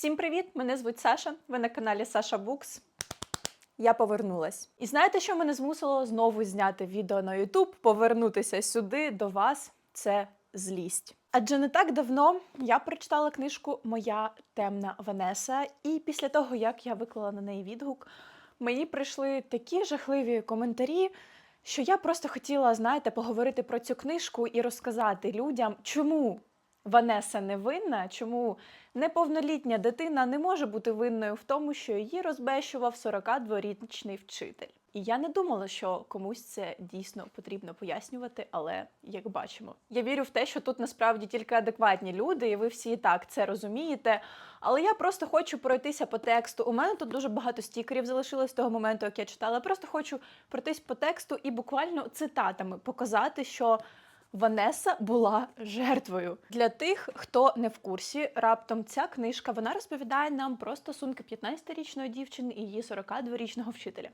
Всім привіт! Мене звуть Саша. Ви на каналі Саша Букс. Я повернулась. І знаєте, що мене змусило знову зняти відео на YouTube, повернутися сюди до вас? Це злість. Адже не так давно я прочитала книжку Моя темна Ванеса, і після того, як я виклала на неї відгук, мені прийшли такі жахливі коментарі, що я просто хотіла, знаєте, поговорити про цю книжку і розказати людям, чому Ванеса не винна, чому неповнолітня дитина не може бути винною в тому, що її розбещував 42-річний вчитель. І я не думала, що комусь це дійсно потрібно пояснювати, але як бачимо, я вірю в те, що тут насправді тільки адекватні люди, і ви всі і так це розумієте. Але я просто хочу пройтися по тексту. У мене тут дуже багато стікерів залишилось того моменту, як я читала. Я просто хочу пройтись по тексту і буквально цитатами показати, що Ванеса була жертвою. Для тих, хто не в курсі, раптом ця книжка вона розповідає нам про стосунки 15-річної дівчини і її 42-річного вчителя.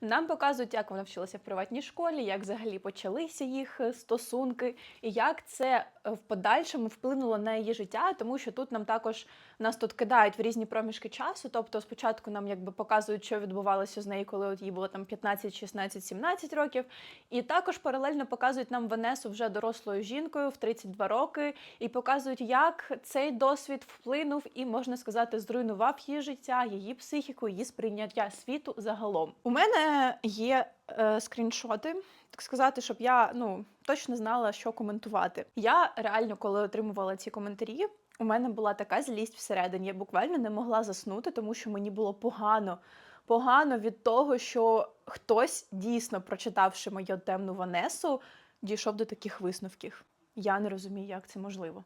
Нам показують, як вона вчилася в приватній школі, як взагалі почалися їх е, стосунки, і як це е, в подальшому вплинуло на її життя, тому що тут нам також нас тут кидають в різні проміжки часу. Тобто, спочатку нам якби показують, що відбувалося з нею, коли от їй було там 15, 16, 17 років. І також паралельно показують нам Ванесу вже дорослою жінкою в 32 роки, і показують, як цей досвід вплинув і, можна сказати, зруйнував її життя, її психіку, її сприйняття світу загалом. У мене є е, скріншоти, так сказати, щоб я ну точно знала, що коментувати. Я реально, коли отримувала ці коментарі. У мене була така злість всередині. Я буквально не могла заснути, тому що мені було погано. Погано від того, що хтось дійсно, прочитавши мою темну Ванесу, дійшов до таких висновків. Я не розумію, як це можливо.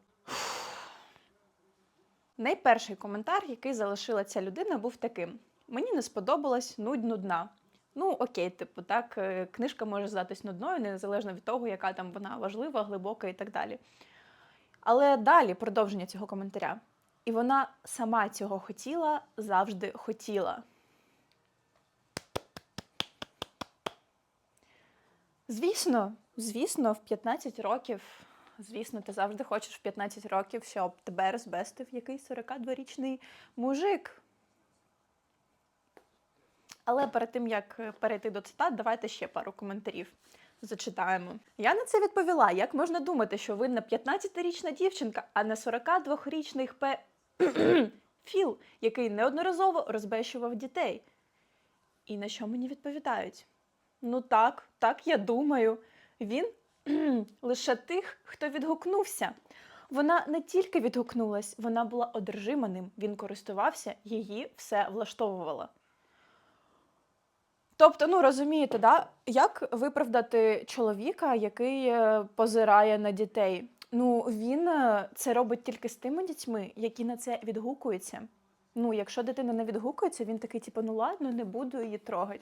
Найперший коментар, який залишила ця людина, був таким: мені не сподобалась нудь нудна. Ну, окей, типу, так, е, книжка може здатись нудною, незалежно від того, яка там вона важлива, глибока і так далі. Але далі продовження цього коментаря. І вона сама цього хотіла, завжди хотіла. Звісно, звісно, в 15 років, звісно, ти завжди хочеш в 15 років, щоб тебе розбестив якийсь 42-річний мужик. Але перед тим, як перейти до цитат, давайте ще пару коментарів зачитаємо. Я на це відповіла: як можна думати, що винна 15-річна дівчинка, а не 42-річний хпе Філ, який неодноразово розбещував дітей? І на що мені відповідають? Ну так, так я думаю. Він лише тих, хто відгукнувся. Вона не тільки відгукнулась, вона була одержима ним. Він користувався, її все влаштовувала. Тобто, ну розумієте, да? як виправдати чоловіка, який е, позирає на дітей? Ну, він е, це робить тільки з тими дітьми, які на це відгукуються. Ну, якщо дитина не відгукується, він такий, типу, ну ладно, не буду її трогати.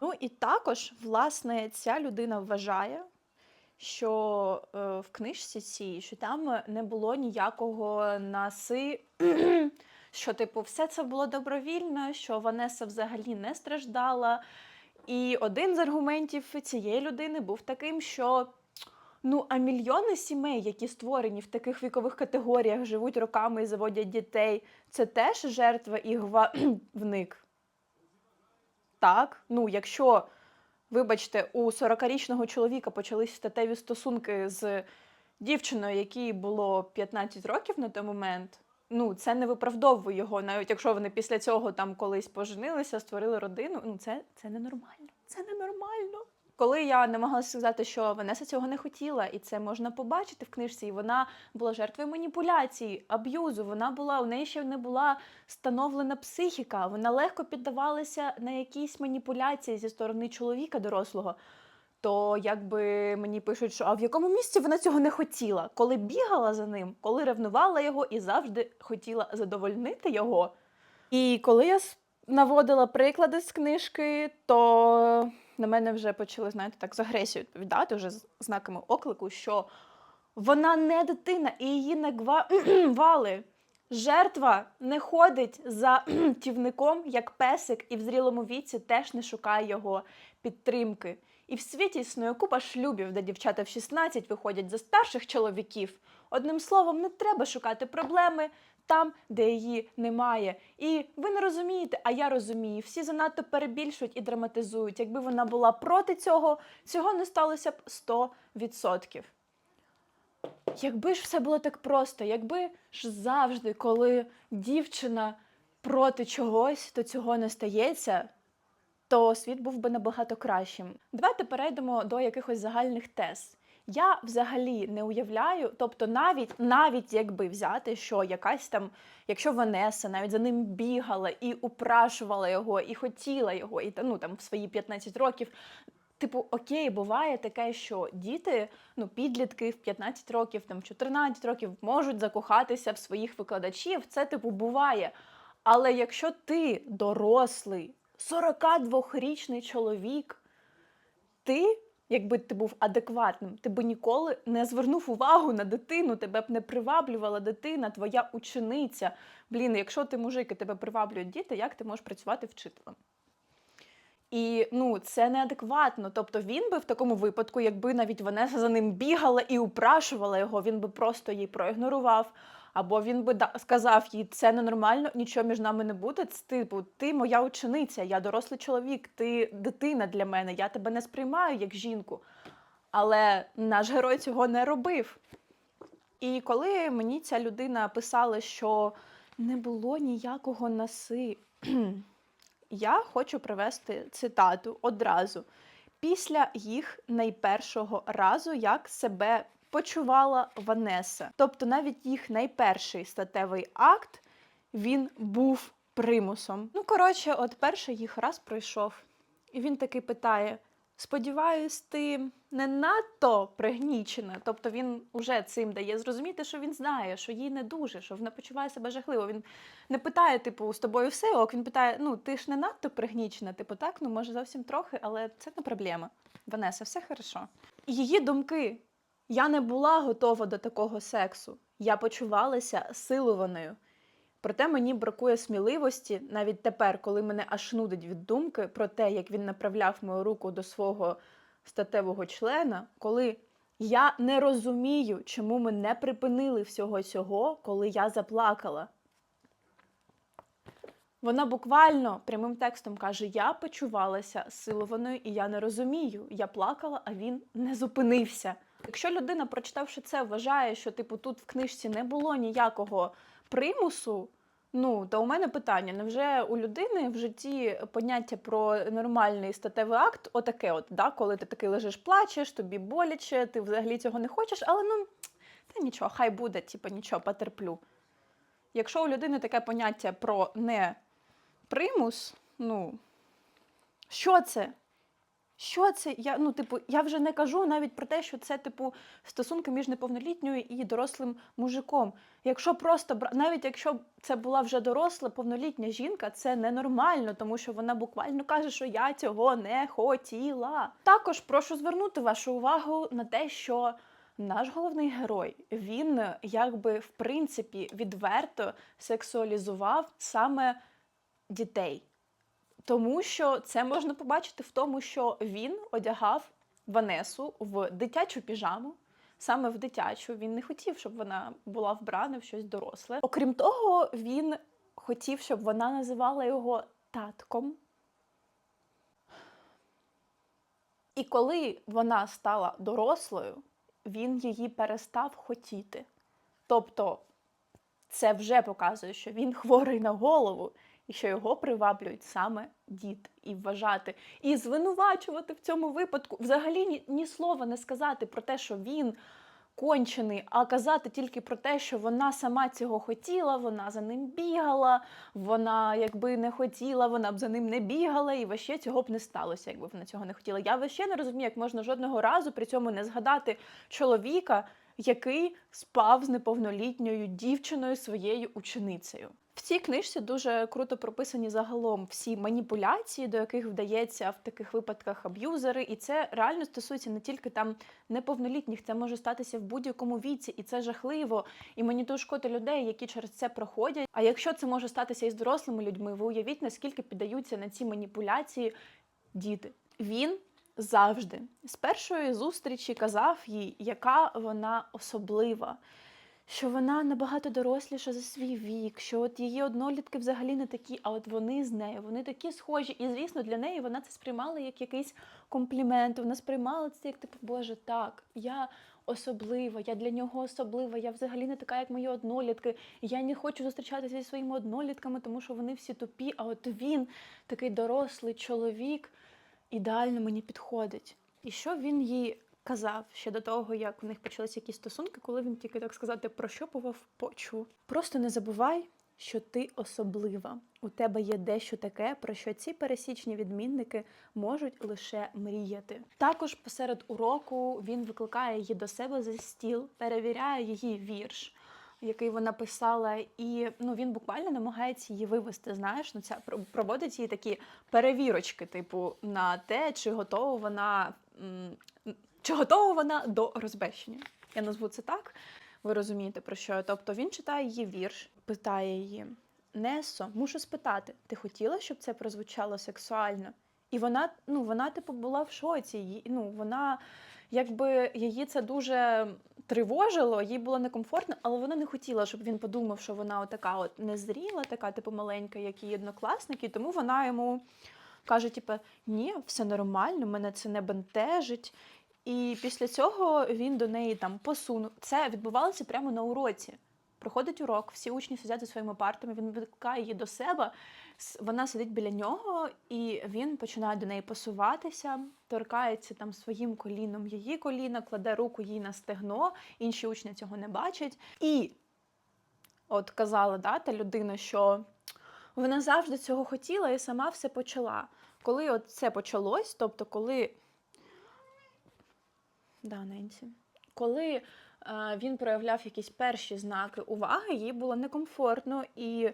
Ну і також, власне, ця людина вважає, що е, в книжці цій, що там не було ніякого наси, що, типу, все це було добровільно, що Ванеса взагалі не страждала. І один з аргументів цієї людини був таким, що ну, а мільйони сімей, які створені в таких вікових категоріях, живуть роками і заводять дітей, це теж жертва і гвалтівник. Так, ну якщо, вибачте, у 40-річного чоловіка почались статеві стосунки з дівчиною, якій було 15 років на той момент, ну це не виправдовує його, навіть якщо вони після цього там колись поженилися, створили родину. Ну це, це ненормально. Це ненормально. Коли я намагалася сказати, що Ванеса цього не хотіла, і це можна побачити в книжці, і вона була жертвою маніпуляції, аб'юзу. Вона була у неї ще не була становлена психіка. Вона легко піддавалася на якісь маніпуляції зі сторони чоловіка дорослого. То якби мені пишуть, що а в якому місці вона цього не хотіла, коли бігала за ним, коли ревнувала його і завжди хотіла задовольнити його. І коли я наводила приклади з книжки, то на мене вже почали, знаєте, так з агресією відповідати, вже з знаками оклику, що вона не дитина і її не гвали. Жертва не ходить за тівником, як песик, і в зрілому віці теж не шукає його підтримки. І в світі існує купа шлюбів, де дівчата в 16 виходять за старших чоловіків. Одним словом, не треба шукати проблеми, там, де її немає. І ви не розумієте, а я розумію. Всі занадто перебільшують і драматизують. Якби вона була проти цього, цього не сталося б 100%. Якби ж все було так просто, якби ж завжди, коли дівчина проти чогось, то цього не стається, то світ був би набагато кращим. Давайте перейдемо до якихось загальних тез. Я взагалі не уявляю, тобто навіть навіть якби взяти, що якась там, якщо Ванеса навіть за ним бігала і упрашувала його, і хотіла його, і ну там в свої 15 років. Типу, окей, буває таке, що діти, ну підлітки в 15 років, там в 14 років можуть закохатися в своїх викладачів. Це типу буває. Але якщо ти дорослий, 42-річний чоловік, ти, якби ти був адекватним, ти би ніколи не звернув увагу на дитину, тебе б не приваблювала дитина, твоя учениця. Блін, якщо ти мужик і тебе приваблюють діти, як ти можеш працювати вчителем? І ну це неадекватно. Тобто він би в такому випадку, якби навіть Ванеса за ним бігала і упрашувала його, він би просто її проігнорував. Або він би сказав їй, це ненормально, нічого між нами не буде. Це типу, ти моя учениця, я дорослий чоловік, ти дитина для мене, я тебе не сприймаю як жінку. Але наш герой цього не робив. І коли мені ця людина писала, що не було ніякого наси, я хочу привести цитату одразу. Після їх найпершого разу, як себе почувала Ванеса. Тобто навіть їх найперший статевий акт він був примусом. Ну, коротше, от перший їх раз пройшов, і він таки питає: Сподіваюсь, ти не надто пригнічена. Тобто він уже цим дає зрозуміти, що він знає, що їй не дуже, що вона почуває себе жахливо. Він не питає, типу, з тобою все ок. Він питає: ну ти ж не надто пригнічена, типу, так, ну може зовсім трохи, але це не проблема. Ванеса, все хорошо. Її думки. Я не була готова до такого сексу. Я почувалася силуваною. Проте мені бракує сміливості навіть тепер, коли мене аж нудить від думки про те, як він направляв мою руку до свого статевого члена, коли я не розумію, чому ми не припинили всього цього, коли я заплакала. Вона буквально прямим текстом каже: Я почувалася силованою, і я не розумію. Я плакала, а він не зупинився. Якщо людина, прочитавши це, вважає, що типу тут в книжці не було ніякого примусу. Ну, то у мене питання: невже у людини в житті поняття про нормальний статевий акт отаке, от, да, коли ти такий лежиш, плачеш, тобі боляче, ти взагалі цього не хочеш, але ну та нічого, хай буде, типу, нічого, потерплю. Якщо у людини таке поняття про не примус, ну що це? Що це? Я, ну, типу, я вже не кажу навіть про те, що це, типу, стосунки між неповнолітньою і дорослим мужиком. Якщо просто навіть якщо це була вже доросла повнолітня жінка, це ненормально, тому що вона буквально каже, що я цього не хотіла. Також прошу звернути вашу увагу на те, що наш головний герой він якби в принципі відверто сексуалізував саме дітей. Тому що це можна побачити в тому, що він одягав Ванесу в дитячу піжаму, саме в дитячу. Він не хотів, щоб вона була вбрана в щось доросле. Окрім того, він хотів, щоб вона називала його татком. І коли вона стала дорослою, він її перестав хотіти. Тобто, це вже показує, що він хворий на голову, і що його приваблюють саме діти. І вважати, і звинувачувати в цьому випадку взагалі ні, ні слова не сказати про те, що він кончений, а казати тільки про те, що вона сама цього хотіла, вона за ним бігала, вона якби не хотіла, вона б за ним не бігала, і ваще цього б не сталося, якби вона цього не хотіла. Я ваще не розумію, як можна жодного разу при цьому не згадати чоловіка, який спав з неповнолітньою дівчиною своєю ученицею. Цій книжці дуже круто прописані загалом всі маніпуляції, до яких вдається в таких випадках аб'юзери, і це реально стосується не тільки там неповнолітніх, це може статися в будь-якому віці, і це жахливо. І мені дуже шкода людей, які через це проходять. А якщо це може статися і з дорослими людьми, ви уявіть, наскільки піддаються на ці маніпуляції діти. Він завжди з першої зустрічі казав їй, яка вона особлива, що вона набагато доросліша за свій вік, що от її однолітки взагалі не такі, а от вони з нею, вони такі схожі. І звісно, для неї вона це сприймала як якийсь комплімент. Вона сприймала це як типу, Боже, так, я особлива, я для нього особлива, я взагалі не така, як мої однолітки. Я не хочу зустрічатися зі своїми однолітками, тому що вони всі тупі. А от він такий дорослий чоловік, ідеально мені підходить. І що він їй казав ще до того, як у них почалися якісь стосунки, коли він тільки так сказати прощупував почву. Просто не забувай, що ти особлива. У тебе є дещо таке, про що ці пересічні відмінники можуть лише мріяти. Також посеред уроку він викликає її до себе за стіл, перевіряє її вірш. Який вона писала, і ну він буквально намагається її вивести. Знаєш, ну ця проводить їй такі перевірочки, типу, на те, чи готова вона чи готова вона до розбещення. Я назву це так. Ви розумієте про що? Тобто він читає її вірш, питає її: Несо, мушу спитати, ти хотіла, щоб це прозвучало сексуально? І вона, ну, вона, типу, була в шоці. Ну, вона, якби її це дуже тривожило, їй було некомфортно, але вона не хотіла, щоб він подумав, що вона отака от незріла, така, типу, маленька, як її однокласники. Тому вона йому каже: типу, ні, все нормально, мене це не бентежить. І після цього він до неї там посунув. Це відбувалося прямо на уроці. Проходить урок, всі учні сидять за своїми партами, він викликає її до себе. Вона сидить біля нього, і він починає до неї посуватися, торкається там своїм коліном її коліна, кладе руку їй на стегно, інші учні цього не бачать. І от казала да, та людина, що вона завжди цього хотіла і сама все почала. Коли от це почалось, тобто коли Да, Ненсі. Коли е, він проявляв якісь перші знаки уваги, їй було некомфортно. І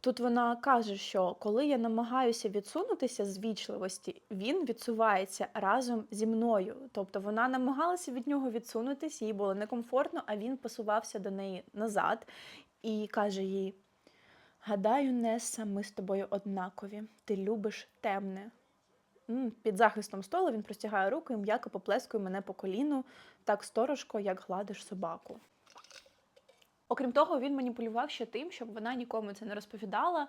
тут вона каже, що коли я намагаюся відсунутися з вічливості, він відсувається разом зі мною. Тобто вона намагалася від нього відсунутися, їй було некомфортно, а він посувався до неї назад і каже їй: Гадаю, Несса, ми з тобою однакові. Ти любиш темне. Під захистом столу він простягає руку і м'яко поплескує мене по коліну, так сторожко, як гладиш собаку. Окрім того, він маніпулював ще тим, щоб вона нікому це не розповідала.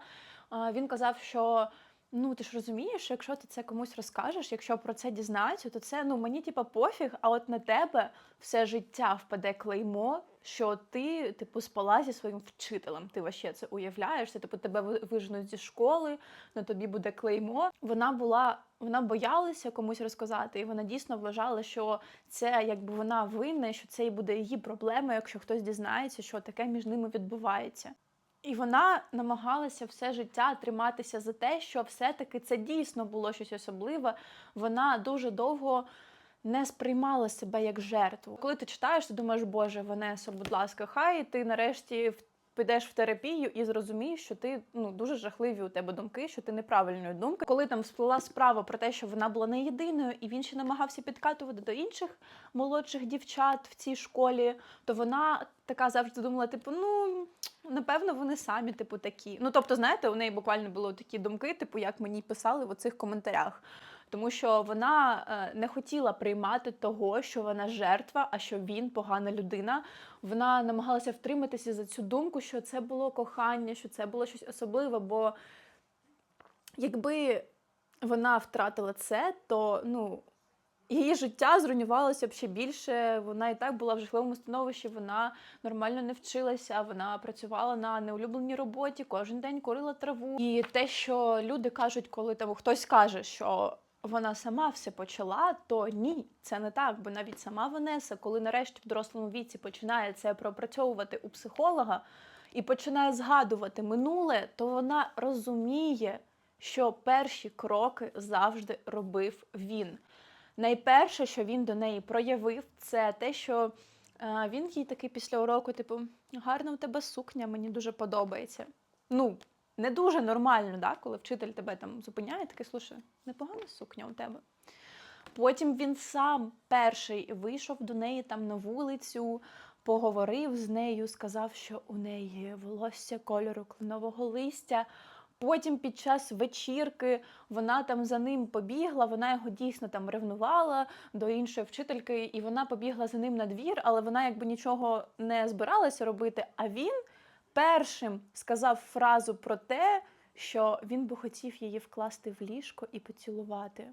Він казав, що ну ти ж розумієш, що якщо ти це комусь розкажеш, якщо про це дізнаються, то це ну мені типа пофіг, а от на тебе все життя впаде клеймо, що ти типу спала зі своїм вчителем. Ти вообще це уявляєш? Це типу тебе ви- виженуть зі школи, на тобі буде клеймо. Вона була, вона боялася комусь розказати, і вона дійсно вважала, що це якби вона винна, що це і буде її проблема, якщо хтось дізнається, що таке між ними відбувається. І вона намагалася все життя триматися за те, що все-таки це дійсно було щось особливе. Вона дуже довго не сприймала себе як жертву. Коли ти читаєш, ти думаєш, Боже, Ванесо, будь ласка, хай ти нарешті в- підеш в терапію і зрозумієш, що ти ну дуже жахливі у тебе думки, що ти неправильної думки. Коли там сплила справа про те, що вона була не єдиною, і він ще намагався підкатувати до інших молодших дівчат в цій школі, то вона така завжди думала: типу, ну напевно, вони самі, типу, такі. Ну тобто, знаєте, у неї буквально були такі думки, типу, як мені писали в оцих коментарях. Тому що вона е, не хотіла приймати того, що вона жертва, а що він погана людина. Вона намагалася втриматися за цю думку, що це було кохання, що це було щось особливе. Бо якби вона втратила це, то ну, її життя зруйнувалося б ще більше. Вона і так була в жахливому становищі, вона нормально не вчилася, вона працювала на неулюбленій роботі, кожен день курила траву. І те, що люди кажуть, коли там хтось каже, що вона сама все почала, то ні, це не так. Бо навіть сама Ванеса, коли нарешті в дорослому віці починає це пропрацьовувати у психолога і починає згадувати минуле, то вона розуміє, що перші кроки завжди робив він. Найперше, що він до неї проявив, це те, що е, він їй такий після уроку, типу, гарна у тебе сукня, мені дуже подобається. Ну, не дуже нормально, да, коли вчитель тебе там зупиняє, такий, слушай, непогана сукня у тебе. Потім він сам перший вийшов до неї там на вулицю, поговорив з нею, сказав, що у неї волосся кольору кленового листя, Потім під час вечірки вона там за ним побігла, вона його дійсно там ревнувала до іншої вчительки, і вона побігла за ним на двір, але вона якби нічого не збиралася робити. А він першим сказав фразу про те, що він би хотів її вкласти в ліжко і поцілувати.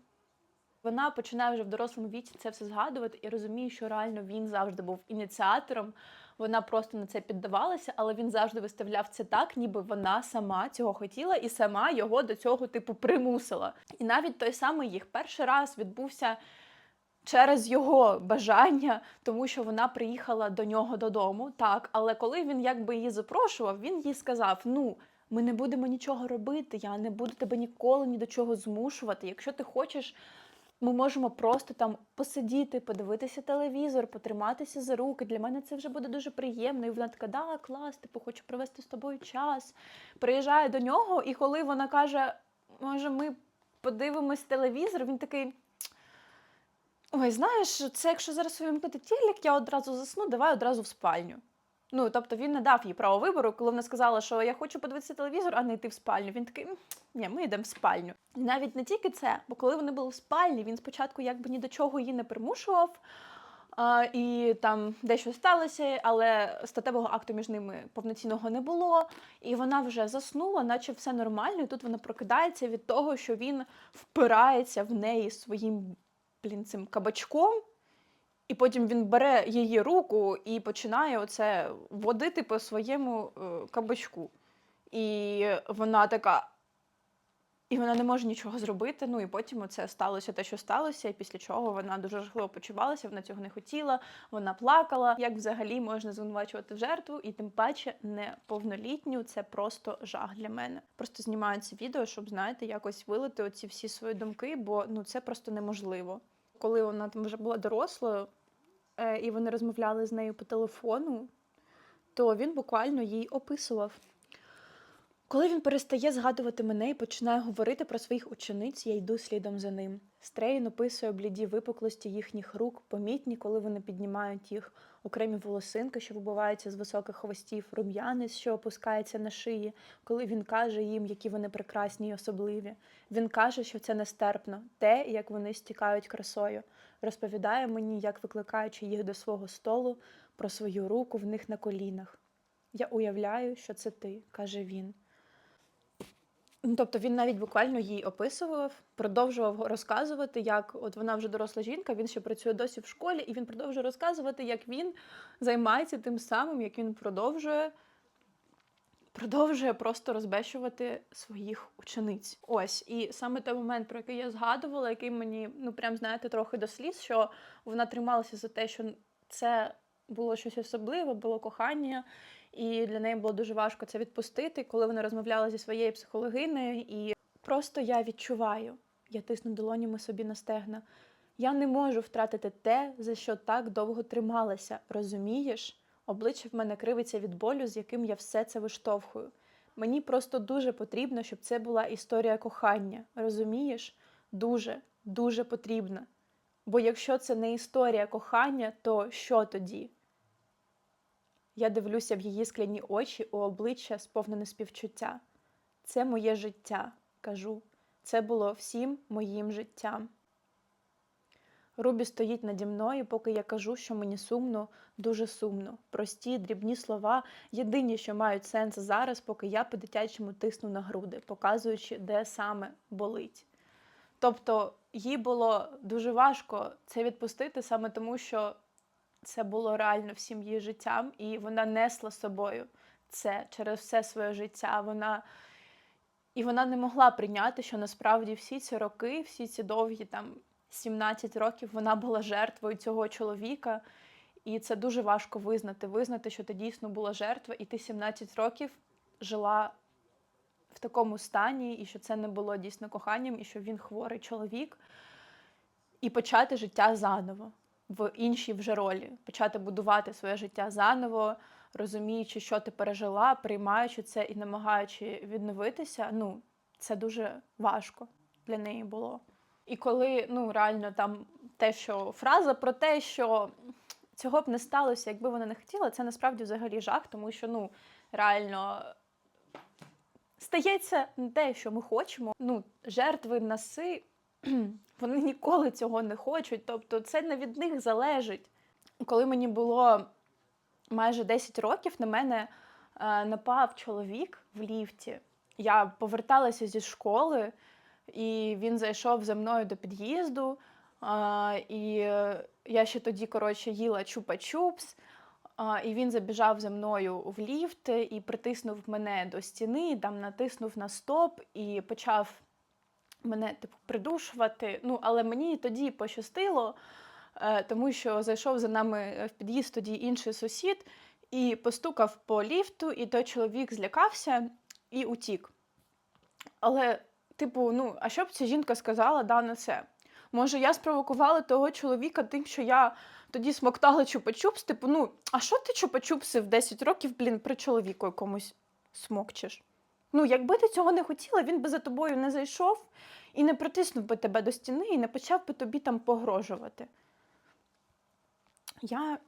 Вона починає вже в дорослому віці це все згадувати і розуміє, що реально він завжди був ініціатором. Вона просто на це піддавалася, але він завжди виставляв це так, ніби вона сама цього хотіла і сама його до цього типу примусила. І навіть той самий їх перший раз відбувся через його бажання, тому що вона приїхала до нього додому. Так, але коли він якби її запрошував, він їй сказав: Ну, ми не будемо нічого робити, я не буду тебе ніколи ні до чого змушувати. Якщо ти хочеш. Ми можемо просто там посидіти, подивитися телевізор, потриматися за руки. Для мене це вже буде дуже приємно. І вона така, да, клас, типу, хочу провести з тобою час. Приїжджає до нього, і коли вона каже, може, ми подивимось телевізор, він такий. Ой, знаєш, це якщо зараз увімкнути телек, я одразу засну, давай одразу в спальню. Ну, тобто він не дав їй право вибору, коли вона сказала, що я хочу подивитися телевізор, а не йти в спальню. Він такий, ні, ми йдемо в спальню. Навіть не тільки це, бо коли вони були в спальні, він спочатку якби ні до чого її не примушував. А, і там дещо сталося, але статевого акту між ними повноцінного не було. І вона вже заснула, наче все нормально. І тут вона прокидається від того, що він впирається в неї своїм блін, цим кабачком. І потім він бере її руку і починає оце водити по своєму е, кабачку. І вона така. І вона не може нічого зробити. Ну і потім оце сталося те, що сталося, і після чого вона дуже жахливо почувалася, вона цього не хотіла, вона плакала. Як взагалі можна звинувачувати жертву, і тим паче неповнолітню, це просто жах для мене. Просто знімаю це відео, щоб знаєте, якось вилити оці всі свої думки, бо ну це просто неможливо. Коли вона там вже була дорослою, е, і вони розмовляли з нею по телефону, то він буквально їй описував. Коли він перестає згадувати мене і починає говорити про своїх учениць, я йду слідом за ним. Стрейн описує бліді випуклості їхніх рук, помітні, коли вони піднімають їх, окремі волосинки, що вибиваються з високих хвостів, рум'янець, що опускається на шиї, коли він каже їм, які вони прекрасні й особливі. Він каже, що це нестерпно, те, як вони стікають красою. Розповідає мені, як викликаючи їх до свого столу, про свою руку в них на колінах. Я уявляю, що це ти, каже він. Ну, Тобто він навіть буквально їй описував, продовжував розказувати, як от вона вже доросла жінка, він ще працює досі в школі, і він продовжує розказувати, як він займається тим самим, як він продовжує, продовжує просто розбещувати своїх учениць. Ось, і саме той момент, про який я згадувала, який мені, ну прям знаєте, трохи до сліз, що вона трималася за те, що це було щось особливе, було кохання. І для неї було дуже важко це відпустити, коли вона розмовляла зі своєю психологинею. І просто я відчуваю, я тисну долонями собі на стегна. Я не можу втратити те, за що так довго трималася. Розумієш? Обличчя в мене кривиться від болю, з яким я все це виштовхую. Мені просто дуже потрібно, щоб це була історія кохання. Розумієш? Дуже, дуже потрібна. Бо якщо це не історія кохання, то що тоді? Я дивлюся в її скляні очі у обличчя, сповнене співчуття. Це моє життя, кажу. Це було всім моїм життям. Рубі стоїть наді мною, поки я кажу, що мені сумно, дуже сумно. Прості, дрібні слова єдині, що мають сенс зараз, поки я по-дитячому тисну на груди, показуючи, де саме болить. Тобто їй було дуже важко це відпустити саме тому, що це було реально всім її життям, і вона несла собою це через все своє життя. Вона і вона не могла прийняти, що насправді всі ці роки, всі ці довгі там 17 років, вона була жертвою цього чоловіка. І це дуже важко визнати. Визнати, що ти дійсно була жертва, і ти 17 років жила в такому стані, і що це не було дійсно коханням, і що він хворий чоловік, і почати життя заново в іншій вже ролі, почати будувати своє життя заново, розуміючи, що ти пережила, приймаючи це і намагаючи відновитися, ну це дуже важко для неї було. І коли ну реально там те, що фраза про те, що цього б не сталося, якби вона не хотіла, це насправді взагалі жах, тому що ну реально стається не те, що ми хочемо. Ну, жертви наси, вони ніколи цього не хочуть. Тобто, це не від них залежить. Коли мені було майже 10 років, на мене е, напав чоловік в ліфті. Я поверталася зі школи, і він зайшов за мною до під'їзду. І е, я ще тоді, коротше, їла чупа-чупс. І він забіжав за мною в ліфт і притиснув мене до стіни, там натиснув на стоп і почав мене типу придушувати. Ну, але мені тоді пощастило, е, тому що зайшов за нами в під'їзд тоді інший сусід і постукав по ліфту, і той чоловік злякався і утік. Але, типу, ну, а що б ця жінка сказала да, на це? Може, я спровокувала того чоловіка тим, що я тоді смоктала чупа-чупс, типу, ну, а що ти чупа-чупси в 10 років, блін, при чоловіку якомусь смокчеш? Ну, якби ти цього не хотіла, він би за тобою не зайшов і не притиснув би тебе до стіни і не почав би тобі там погрожувати. Я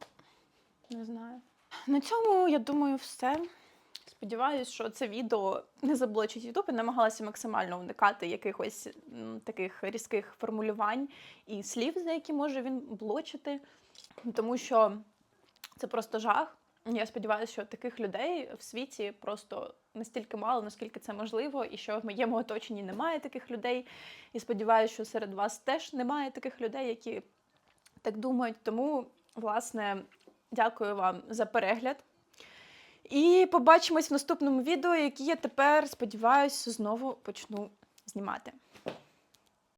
не знаю. На цьому, я думаю, все. Сподіваюсь, що це відео не заблочить Ютуб. Я намагалася максимально уникати якихось таких різких формулювань і слів, за які може він блочити, тому що це просто жах. Я сподіваюся, що таких людей в світі просто настільки мало, наскільки це можливо, і що в моєму оточенні немає таких людей. І сподіваюся, що серед вас теж немає таких людей, які так думають. Тому, власне, дякую вам за перегляд. І побачимось в наступному відео, яке я тепер, сподіваюся, знову почну знімати.